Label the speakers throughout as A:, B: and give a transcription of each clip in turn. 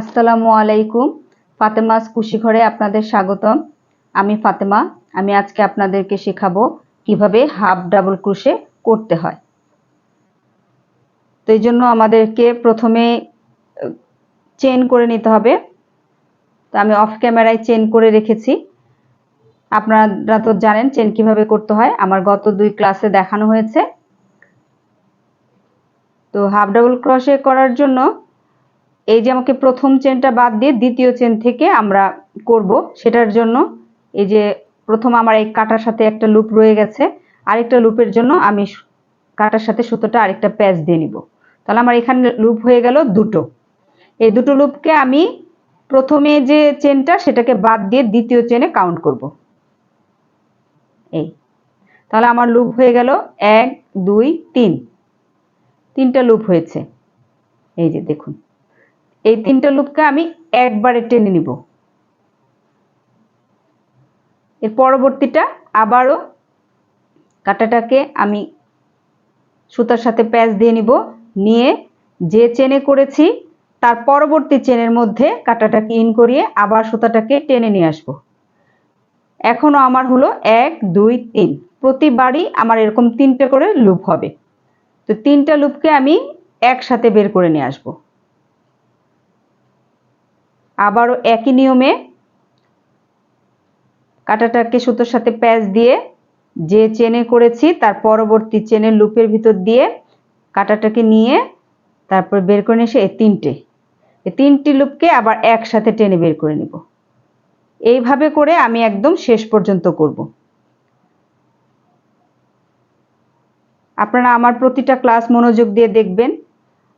A: আসসালামু আলাইকুম। ফাতেমাস খুশি ঘরে আপনাদের স্বাগতম। আমি ফাতেমা, আমি আজকে আপনাদেরকে শেখাবো কীভাবে হাফ ডাবল ক্রুশে করতে হয়। তো এই জন্য আমাদেরকে প্রথমে চেন করে নিতে হবে। তো আমি অফ ক্যামেরায় চেন করে রেখেছি। আপনারা তো জানেন চেন কীভাবে করতে হয়। আমার গত দুই ক্লাসে দেখানো হয়েছে। তো হাফ ডাবল ক্রসে করার জন্য এই যে আমাকে প্রথম চেনটা বাদ দিয়ে দ্বিতীয় চেন থেকে আমরা করব, সেটার জন্য এই যে প্রথম আমার এই কাটার সাথে একটা লুপ রয়ে গেছে, আরেকটা লুপের জন্য আমি কাটার সাথে সুতোটা আরেকটা প্যাচ দিয়ে নিব। তাহলে আমার এখানে লুপ হয়ে গেল দুটো। এই দুটো লুপকে আমি প্রথমে যে চেনটা সেটাকে বাদ দিয়ে দ্বিতীয় চেনে কাউন্ট করব। এই। তাহলে আমার লুপ হয়ে গেল এক, দুই, তিন। তিনটা লুপ হয়েছে। এই যে দেখুন। এই তিনটা লুপকে আমি একবারে টেনে নিব। এর পরবর্তীটা আবারও কাটাটাকে আমি সুতার সাথে প্যাচ দিয়ে নিব, নিয়ে যে চেনে করেছি তার পরবর্তী চেনের মধ্যে কাটাটাকে ইন করিয়ে আবার সুতাটাকে টেনে নিয়ে আসব। এখনও আমার হলো এক, দুই, তিন। প্রতিবারই আমার এরকম তিনটে করে লুপ হবে। তো তিনটা লুপকে আমি একসাথে বের করে নিয়ে আসব। আবারও একই নিয়মে কাটাটাকে সুতোর সাথে প্যাচ দিয়ে যে চেনে করেছি, তার পরবর্তী চেনের লুপের ভিতর দিয়ে কাটাটাকে নিয়ে তারপর বের করে এসে এই তিনটে। এই তিনটি লুপকে আবার একসাথে টেনে বের করে নিব। এইভাবে করে আমি একদম শেষ পর্যন্ত করব। আপনারা আমার প্রতিটা ক্লাস মনোযোগ দিয়ে দেখবেন।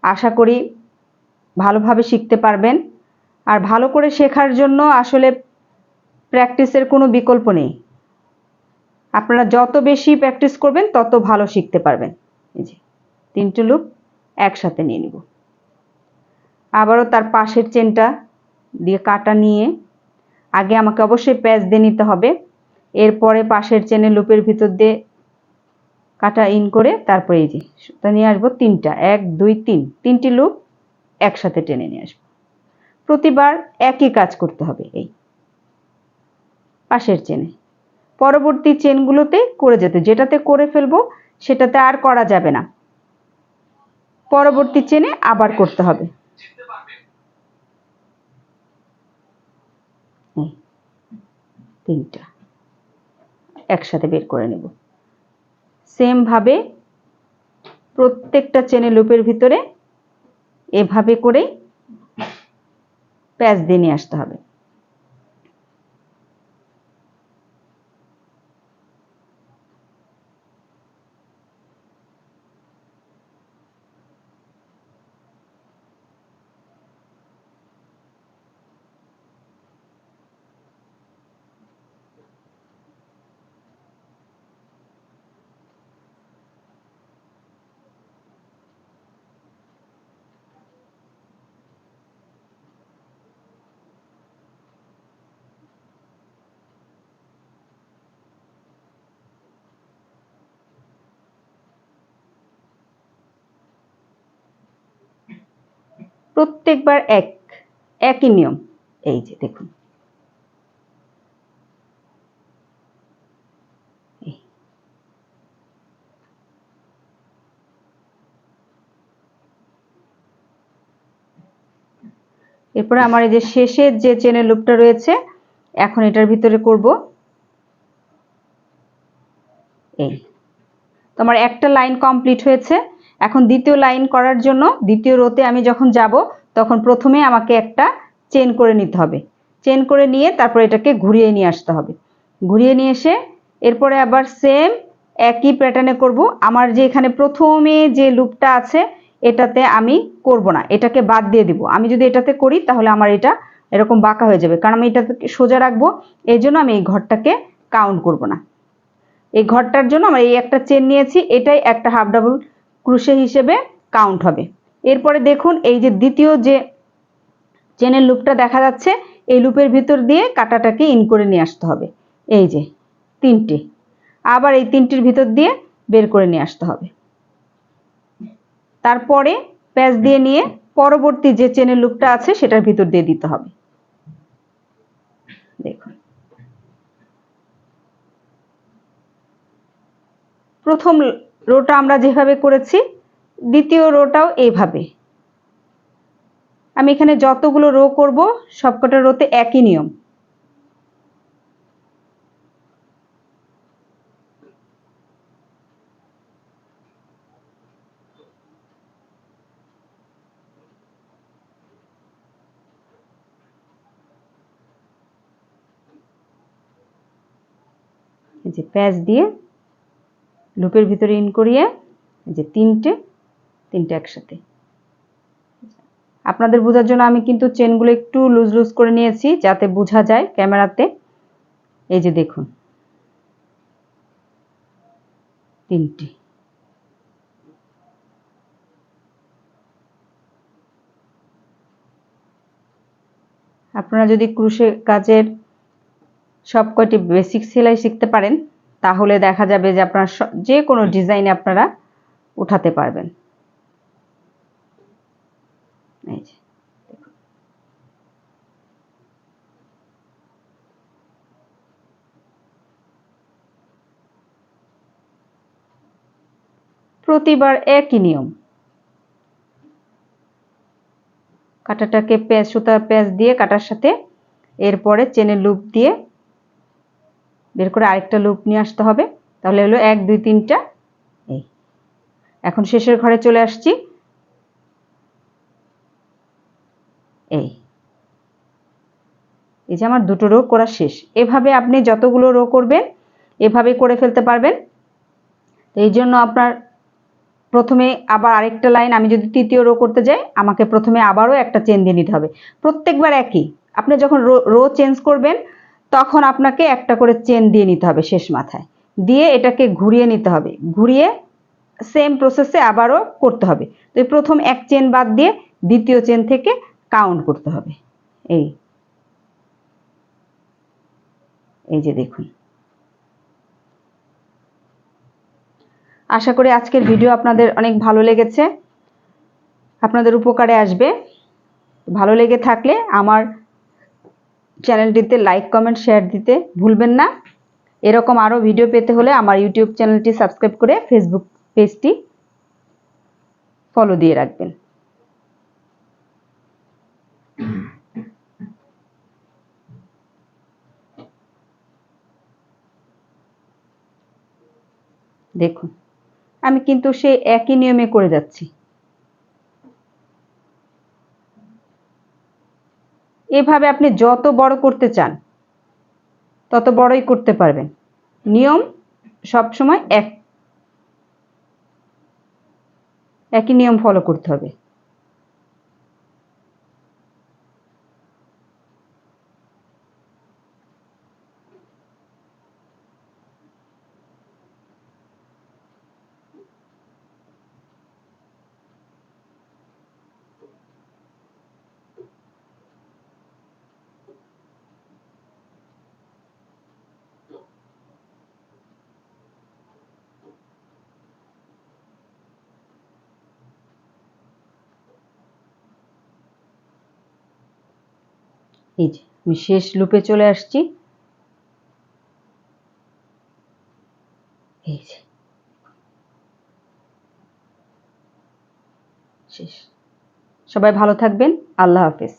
A: আশা করি ভালোভাবে শিখতে পারবেন। আর ভালো করে শেখার জন্য আসলে প্র্যাকটিসের কোনো বিকল্প নেই। আপনারা যত বেশি প্র্যাকটিস করবেন, তত ভালো শিখতে পারবেন। এই যে, তিনটে লুপ একসাথে নিয়ে নিব। আবারও তার পাশের চেনটা দিয়ে কাটা নিয়ে আগে আমাকে অবশ্যই প্যাচ দিয়ে নিতে হবে। এরপরে পাশের চেনে লুপের ভিতর দিয়ে কাটা ইন করে তারপরে এই যে সুতা নিয়ে আসব তিনটা। এক, দুই, তিন। তিনটি লুপ একসাথে টেনে নিয়ে আসব। প্রতিবার একই কাজ করতে হবে, এই। পাশের চেনে। পরবর্তী চেনগুলোতে করে যেতে, যেটাতে করে ফেলব, সেটাতে আর করা যাবে না। পরবর্তী চেনে আবার করতে হবে। তিনটা একসাথে বের করে নেব। সেম ভাবে প্রত্যেকটা চেনে লুপের ভিতরে এভাবে করেই প্যাচ দিয়ে নিয়ে আসতে হবে। প্রত্যেকবার এক, একই নিয়ম। এই যে, দেখুন। এরপরে আমার এই যে শেষের যে চেনের লুপটা রয়েছে, এখন এটার ভিতরে করব। এই। তো আমার একটা লাইন কমপ্লিট হয়েছে। এখন দ্বিতীয় লাইন করার জন্য দ্বিতীয় রোতে আমি যখন যাব, তখন প্রথমে আমাকে একটা চেন করে নিতে হবে। চেন করে নিয়ে তারপর এটাকে ঘুরিয়ে নিয়ে আসতে হবে। ঘুরিয়ে নিয়ে এসে এরপরে আবার সেম একই প্যাটার্নে করব। আমার যে এখানে প্রথমে যে লুপটা আছে, এটাতে আমি করব না। এটাকে বাদ দিয়ে দিব। আমি যদি এটাতে করি, তাহলে আমার এটা এরকম বাঁকা হয়ে যাবে। কারণ আমি এটাকে সোজা রাখব, এই জন্য আমি এই ঘরটাকে কাউন্ট করব না। এই ঘরটার জন্য আমরা এই একটা চেন নিয়েছি। এটাই একটা হাফ ডাবল ক্রুশে হিসেবে কাউন্ট হবে। এরপরে দেখুন এই যে দ্বিতীয় যে চেনের লুপটা দেখা যাচ্ছে, এই লুপের ভিতর দিয়ে কাটাটাকে ইন করে নিয়ে আসতে হবে। এই যে তিনটি। আবার এই তিনটির ভিতর দিয়ে বের করে নিয়ে আসতে হবে। তারপরে প্যাচ দিয়ে নিয়ে পরবর্তী যে চেনের লুপটা আছে, সেটার ভিতর দিয়ে দিতে হবে। দেখুন। প্রথম রোটা আমরা যেভাবে করেছি, দ্বিতীয় রোটাও এইভাবে। আমি এখানে যতগুলো রো করব, সবকটা রোতে একই নিয়ম। যে প্যাচ দিয়ে লুপের ভিতরে ইন করিয়ে যে তিনটে তিনটে একসাথে। আপনাদের বোঝার জন্য আমি কিন্তু চেনগুলো একটু লুজ লুজ করে নিয়েছি যাতে বোঝা যায় ক্যামেরাতে। এই যে দেখুন। তিনটি। আপনারা যদি ক্রুশে কাজের সব কয়টি বেসিক সেলাই শিখতে পারেন তাহলে দেখা যাবে যে আপনার যে কোনো ডিজাইনে আপনারা উঠাতে পারবেন। এই যে। প্রতিবার একই নিয়ম। কাটাটাকে প্যাঁচ সুতার প্যাঁচ দিয়ে কাটার সাথে এরপরে চেনের লুপ দিয়ে বের করে আরেকটা লুপ নিয়ে আসতে হবে। তাহলে হলো এক, দুই, তিনটা। এই। এখন শেষের ঘরে চলে আসছি। এই। এই যে আমার দুটো রো করা শেষ। এভাবে আপনি যতগুলো রো করবেন, এভাবে করে ফেলতে পারবেন। এই জন্য আপনার প্রথমে আবার আরেকটা লাইন আমি যদি তৃতীয় রো করতে যাই, আমাকে প্রথমে আবারও একটা চেন দিয়ে নিতে হবে। প্রত্যেকবার একই। আপনি যখন রো রো চেঞ্জ করবেন তখন আপনাকে একটা করে চেন দিয়ে নিতে হবে শেষ মাথায়। দিয়ে এটাকে ঘুরিয়ে নিতে হবে। ঘুরিয়ে সেম প্রসেসে আবারও করতে হবে। তো প্রথম এক চেন বাদ দিয়ে দ্বিতীয় চেন থেকে কাউন্ট করতে হবে। এই। এই যে দেখুন। আশা করি আজকের ভিডিও আপনাদের অনেক ভালো লেগেছে। আপনাদের উপকারে আসবে। ভালো লেগে থাকলে আমার চ্যানেলটিতে লাইক কমেন্ট শেয়ার দিতে ভুলবেন না। এরকম আরও ভিডিও পেতে হলে আমার ইউটিউব চ্যানেলটি সাবস্ক্রাইব করে ফেসবুক পেজটি ফলো দিয়ে রাখবেন। দেখুন, আমি কিন্তু সে একই নিয়মে করে যাচ্ছি। এভাবে আপনি যত বড় করতে চান, তত বড়ই করতে পারবেন। নিয়ম সব সময় এক, একই নিয়ম ফলো করতে হবে। এই যে, আমি শেষ লুপে চলে আসছি। এই যে। শেষ। সবাই ভালো থাকবেন। আল্লাহ হাফেজ।